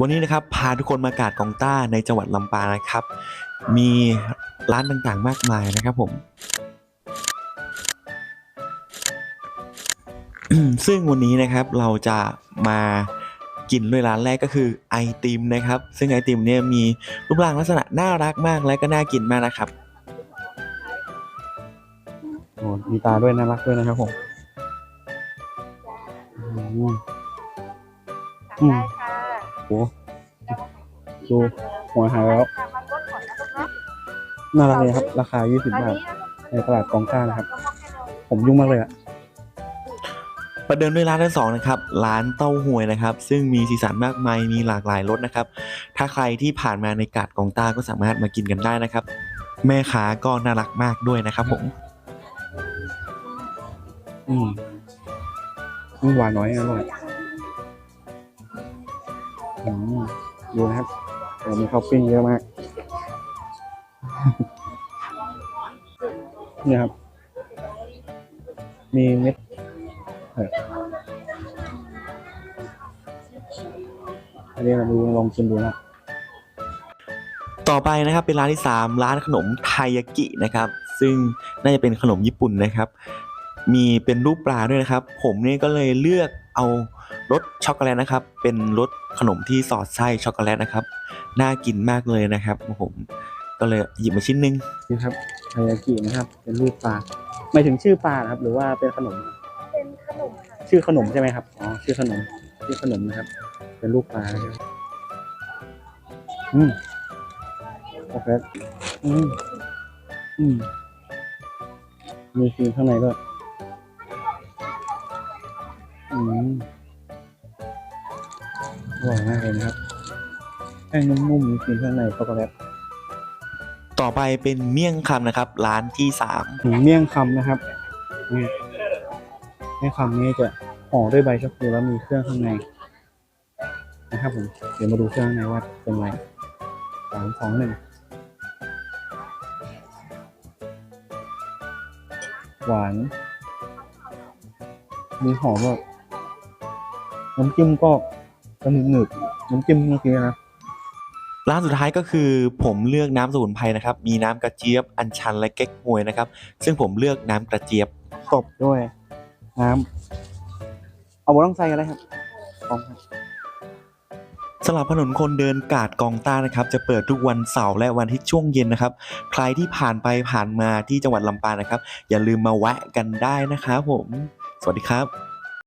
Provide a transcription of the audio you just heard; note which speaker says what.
Speaker 1: วันนี้นะครับพาทุกคนมากาดกองต้าในจังหวัดลำปางนะครับ มีร้านต่างๆมากมายนะครับผม ซึ่งวันนี้นะครับเราจะมากินด้วยร้านแรกก็คือไอติมนะครับ ซึ่งไอติมเนี่ยมีรูปร่างลักษณะน่ารักมากและก็น่ากินมากนะครับ
Speaker 2: โอ้มีตาด้วยน่ารักด้วยนะครับผมอืม อืม
Speaker 3: ได้ค่ะ
Speaker 2: โอ้ดูหัวหายแล้ว
Speaker 3: ค่ะมาลดก่อนนะลูกเนาะ
Speaker 2: น่ารักเลยครับ ราคา 20
Speaker 3: อัน
Speaker 2: บาท
Speaker 3: นี้
Speaker 2: ในตลาดกองก้านะครับ ผมยุ่งมากเลยอะ
Speaker 1: ประเดิมด้วยร้านที่สองนะครับ ร้านเต้าหวยนะครับ ซึ่งมีสีสันมากมาย มีหลากหลายรสนะครับ ถ้าใครที่ผ่านมาในกาดกองต้าก็สามารถมากินกันได้นะครับ แม่ค้าก็น่ารักมากด้วยนะครับผม
Speaker 2: อืมอืมหวานน้อยอร่อยอืม ดูนะครับโอ้มีท็อปปิ้งเยอะมาก นี่ครับ มีเม็ดอออันนี้เราดูลองชิมดูนะ
Speaker 1: ต่อไปนะครับเป็นร้านที่ 3 ร้านขนมไทยากินะครับ ซึ่งน่าจะเป็นขนมญี่ปุ่นนะครับ มีเป็นรูปปลาด้วยนะครับ ผมเนี่ยก็เลยเลือก เอารสช็อกโกแลตนะครับ เป็นรสขนมที่สอดไส้ช็อกโกแลตนะครับ น่ากินมากเลยนะครับผมก็เลยหยิบมาชิ้นหนึง
Speaker 2: นี่ครับไทยากินะครับ เป็นรูปปลาหมายถึงชื่อปลาเหรอครับ หรือว่าเป็นขนมครับ
Speaker 3: เป็นขนมค่ะ
Speaker 2: ชื่อขนมใช่ไหมครับ อ๋อ ชื่อขนม ชื่อขนมนะครับ เป็นลูกปลานะครับอืมโอเคอืม อืม มีครีมข้างในด้วย อืมอร่อยมากเลยนะครับแป้งนุ่มๆมีครีมข้างในช็อกโกแลต
Speaker 1: ต่อไปเป็นเมี่ยงคำนะครับ ร้านที่3
Speaker 2: ถึงเมี่ยงคำนะครับนี่เมี่ยงคำนี้จะห่อด้วยใบชะพูแล้วมีเครื่องข้างในนะครับผมเดี๋ยวมาดูเครื่องข้างในว่าเป็นไรสามสองหนึ่งหวาน มีหอมแบบ น้ำจิ้มก็จะหนึบๆน้ำจิ้มเมื่อกี้นะ
Speaker 1: ร้านสุดท้ายก็คือผมเลือกน้ำสมุนไพรนะครับ มีน้ำกระเจี๊ยบ อัญชันและเก๊กฮวยนะครับ ซึ่งผมเลือกน้ำกระเจี๊ยบ
Speaker 2: ตบด้วย น้ำเอาบนต้องใส่กันเลยครับลองครับ
Speaker 1: สำหรับถนนคนเดินกาดกองต้านะครับ จะเปิดทุกวันเสาร์และวันอาที่ช่วงเย็นนะครับ ใครที่ผ่านไปผ่านมาที่จังหวัดลำปางนะครับ อย่าลืมมาแวะกันได้นะครับผม สวัสดีครับ